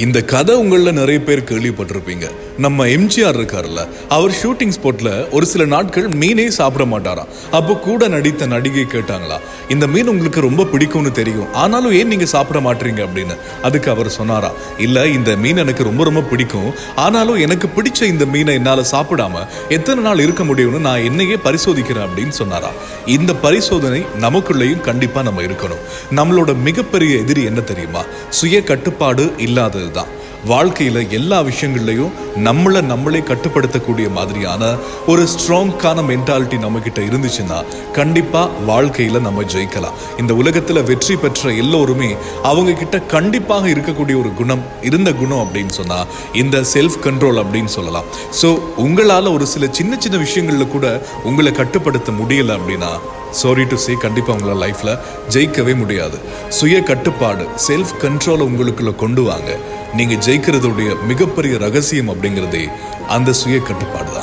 இந்த கதை உங்களில் நிறைய பேர் கேள்விப்பட்டிருப்பீங்க. நம்ம எம்ஜிஆர் இருக்கார்ல அவர் ஷூட்டிங் ஸ்பாட்டில் ஒரு சில நாட்கள் மீனே சாப்பிட மாட்டாராம் அப்போ கூட நடித்த நடிகை கேட்டாங்களா இந்த மீன் உங்களுக்கு ரொம்ப பிடிக்கும்னு தெரியும் ஆனாலும் ஏன் நீங்க சாப்பிட மாட்டீங்க? அப்படின்னு. அதுக்கு அவர் சொன்னாரா இல்லை இந்த மீன் எனக்கு ரொம்ப ரொம்ப பிடிக்கும் ஆனாலும் எனக்கு பிடிச்ச இந்த மீனை என்னால் சாப்பிடாம எத்தனை நாள் இருக்க முடியும்னு நான் என்னையே பரிசோதிக்கிறேன் அப்படின்னு சொன்னாரா. இந்த பரிசோதனை நமக்குள்ளேயும் கண்டிப்பாக நம்ம இருக்கணும். நம்மளோட மிகப்பெரிய எதிரி என்ன தெரியுமா? சுய கட்டுப்பாடு இல்லாததுதான் வாழ்க்கையில எல்லா விஷயங்கள்லையும் நம்மளை நம்மளே கட்டுப்படுத்தக்கூடிய மாதிரியான ஒரு ஸ்ட்ராங்கான மென்டாலிட்டி நம்ம கிட்ட இருந்துச்சுன்னா கண்டிப்பா வாழ்க்கையில நம்ம ஜெயிக்கலாம். இந்த உலகத்துல வெற்றி பெற்ற எல்லோருமே அவங்க கிட்ட கண்டிப்பாக இருக்கக்கூடிய ஒரு குணம் இருந்த குணம் அப்படின்னு சொன்னா இந்த செல்ஃப் கண்ட்ரோல் அப்படின்னு சொல்லலாம். ஸோ உங்களால ஒரு சில சின்ன சின்ன விஷயங்கள்ல கூட உங்களை கட்டுப்படுத்த முடியல அப்படின்னா சாரி டு சே கண்டிப்பாக உங்களால் லைஃப்பில் ஜெயிக்கவே முடியாது. சுய கட்டுப்பாடு செல்ஃப் கண்ட்ரோலை உங்களுக்குள்ள கொண்டு வாங்க. நீங்கள் ஜெயிக்கிறதுடைய மிகப்பெரிய ரகசியம் அப்படிங்கிறதே அந்த சுய கட்டுப்பாடு தான்